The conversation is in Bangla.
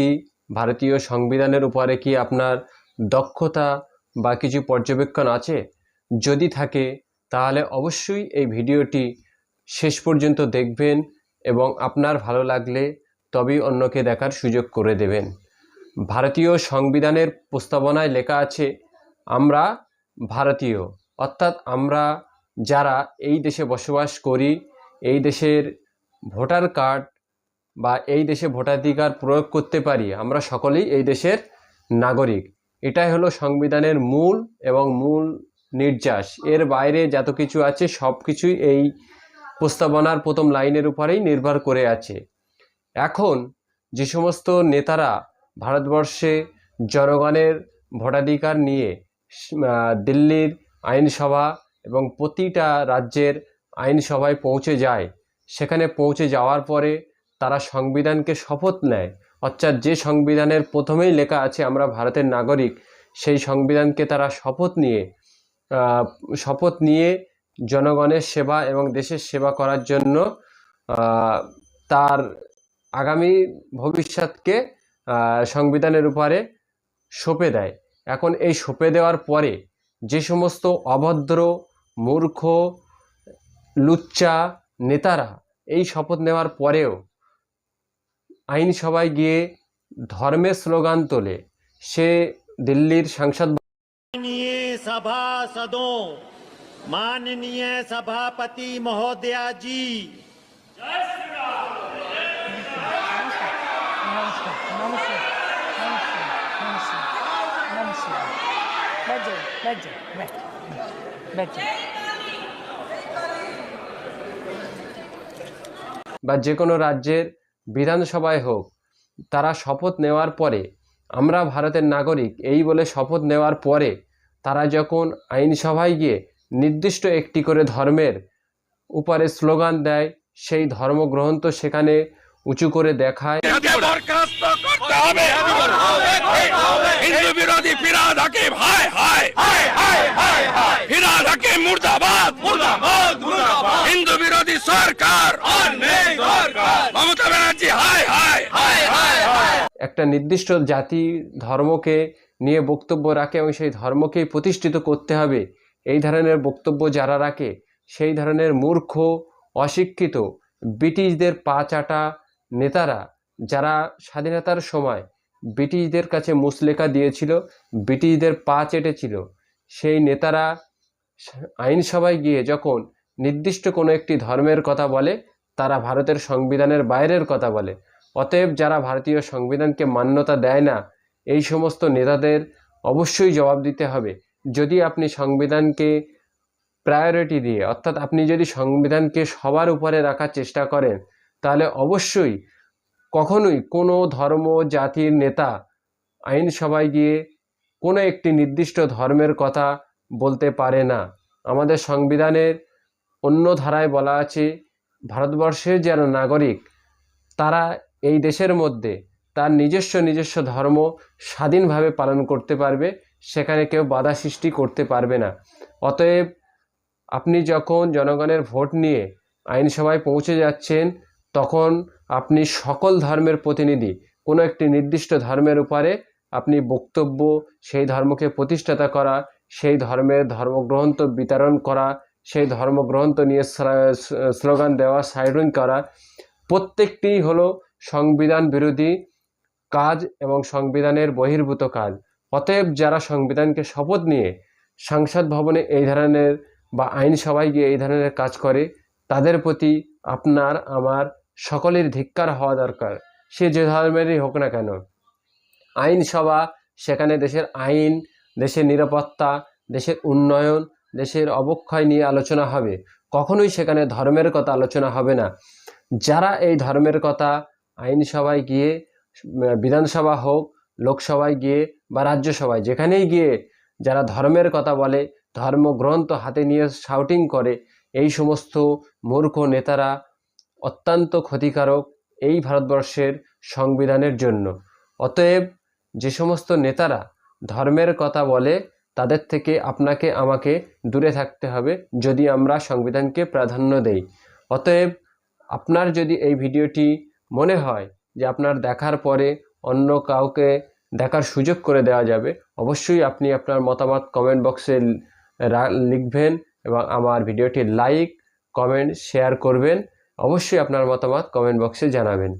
ব্যক্তি ভারতীয় সংবিধানের উপরে কি আপনার দক্ষতা বা কিছু পর্যবেক্ষণ আছে? যদি থাকে, তাহলে অবশ্যই এই ভিডিওটি শেষ পর্যন্ত দেখবেন এবং আপনার ভালো লাগলে তবেই অন্যকে দেখার সুযোগ করে দেবেন। ভারতীয় সংবিধানের প্রস্তাবনায় লেখা আছে, আমরা ভারতীয়। অর্থাৎ আমরা যারা এই দেশে বসবাস করি, এই দেশের ভোটার কার্ড বা এই দেশে ভোটাধিকার প্রয়োগ করতে পারি, আমরা সকলেই এই দেশের নাগরিক। এটাই হলো সংবিধানের মূল এবং মূল নির্যাস। এর বাইরে যত কিছু আছে, সব কিছুই এই প্রস্তাবনার প্রথম লাইনের উপরেই নির্ভর করে আছে। এখন যে সমস্ত নেতারা ভারতবর্ষে জনগণের ভোটাধিকার নিয়ে দিল্লির আইনসভা এবং প্রতিটা রাজ্যের আইনসভায় পৌঁছে যায়, সেখানে পৌঁছে যাওয়ার পরে তারা সংবিধানকে শপথ নেয়। অর্থাৎ যে সংবিধানের প্রথমেই লেখা আছে, আমরা ভারতের নাগরিক, সেই সংবিধানকে তারা শপথ নিয়ে শপথ নিয়ে জনগণের সেবা এবং দেশের সেবা করার জন্য তার আগামী ভবিষ্যৎকে সংবিধানের উপরে সঁপে দেয়। এখন এই সঁপে দেওয়ার পরে যে সমস্ত অভদ্র, মূর্খ, লুচ্চা নেতারা এই শপথ নেওয়ার পরেও আইনসভায় গিয়ে ধর্মের স্লোগান তোলে। সে দিল্লির সাংসদ সভাসদ মাননীয় সভাপতি মহোদয়াজি। বা যে কোনো রাজ্যের বিধানসভায় হোক, তারা শপথ নেওয়ার পরে, আমরা ভারতের নাগরিক, এই বলে শপথ নেওয়ার পরে, তারা যখন আইনসভায় গিয়ে নির্দিষ্ট একটি করে ধর্মের উপরে স্লোগান দেয়, সেই ধর্মগ্রন্থ সেখানে উঁচু করে দেখায়। হিন্দু বিরোধী ফিরাদ হাকিম হায় হায় ফিরাদ হাকিম মুর্দাবাদ হিন্দু বিরোধী সরকার মমতা ব্যানার্জি হায় হায় একটা নির্দিষ্ট জাতি, ধর্মকে নিয়ে বক্তব্য রাখে এবং সেই ধর্মকেই প্রতিষ্ঠিত করতে হবে। এই ধরনের বক্তব্য যারা রাখে, সেই ধরনের মূর্খ, অশিক্ষিত, ব্রিটিশদের পা চাটা নেতারা যারা স্বাধীনতার সময় ব্রিটিশদের কাছে মুসলেখা দিয়েছিল, ব্রিটিশদের পা চেটেছিল, সেই নেতারা আইনসভায় গিয়ে যখন নির্দিষ্ট কোনো একটি ধর্মের কথা বলে, তারা ভারতের সংবিধানের বাইরের কথা বলে। অতএব যারা ভারতীয় সংবিধানকে মান্যতা দেয় না, এই সমস্ত নেতাদের অবশ্যই জবাব দিতে হবে। যদি আপনি সংবিধানকে প্রায়োরিটি দিয়ে, অর্থাৎ আপনি যদি সংবিধানকে সবার উপরে রাখার চেষ্টা করেন, তাহলে অবশ্যই কখনোই কোনো ধর্ম, জাতির নেতা আইনসভায় গিয়ে কোনো একটি নির্দিষ্ট ধর্মের কথা বলতে পারে না। আমাদের সংবিধানের অন্য ধারায় বলা আছে, ভারতবর্ষের যারা নাগরিক, তারা এই দেশের মধ্যে তার নিজস্ব নিজস্ব ধর্ম স্বাধীনভাবে পালন করতে পারবে, সেখানে কেউ বাধা সৃষ্টি করতে পারবে না। অতএব আপনি যখন জনগণের ভোট নিয়ে আইনসভায় পৌঁছে যাচ্ছেন, তখন আপনি সকল ধর্মের প্রতিনিধি। কোনো একটি নির্দিষ্ট ধর্মের উপরে আপনি বক্তব্য, সেই ধর্মকে প্রতিষ্ঠাতা করা, সেই ধর্মের ধর্মগ্রন্থ বিতরণ করা, সেই ধর্মগ্রন্থ নিয়ে স্লা- স্লোগান দেওয়া সাইডিং করা প্রত্যেকটি হলো সংবিধান বিরোধী কাজ এবং সংবিধানের বহির্ভূত কাজ। অতএব যারা সংবিধানকে শপথ নিয়ে সংসদ ভবনে এই ধরনের বা আইনসভায় গিয়ে এই ধরনের কাজ করে, তাদের প্রতি আপনার, আমার সকলের ধিক্কার হওয়া দরকার। সে যে ধর্মেরই হোক না কেন। আইনসভা সেখানে দেশের আইন, দেশের নিরাপত্তা, দেশের উন্নয়ন, দেশের অবক্ষয় নিয়ে আলোচনা হবে। কখনোই সেখানে ধর্মের কথা আলোচনা হবে না। যারা এই ধর্মের কথা আইনসভায় গিয়ে বিধানসভা হোক, লোকসভায় গিয়ে বা রাজ্যসভায় যেখানেই গিয়ে যারা ধর্মের কথা বলে, ধর্মগ্রন্থ হাতে নিয়ে শাউটিং করে, এই সমস্ত মূর্খ নেতারা অত্যন্ত ক্ষতিকারক এই ভারতবর্ষের সংবিধানের জন্য। অতএব যে সমস্ত নেতারা ধর্মের কথা বলে, তাদের থেকে আপনাকে, আমাকে দূরে থাকতে হবে যদি আমরা সংবিধানকে প্রাধান্য দেই। অতএব আপনার যদি এই ভিডিওটি মনে হয় যে আপনার দেখার পরে অন্য কাউকে দেখার সুযোগ করে দেওয়া যাবে। অবশ্যই আপনি আপনার মতামত কমেন্ট বক্সে লিখবেন এবং আমার ভিডিওটি লাইক কমেন্ট শেয়ার করবেন। অবশ্যই আপনার মতামত কমেন্ট বক্সে জানাবেন।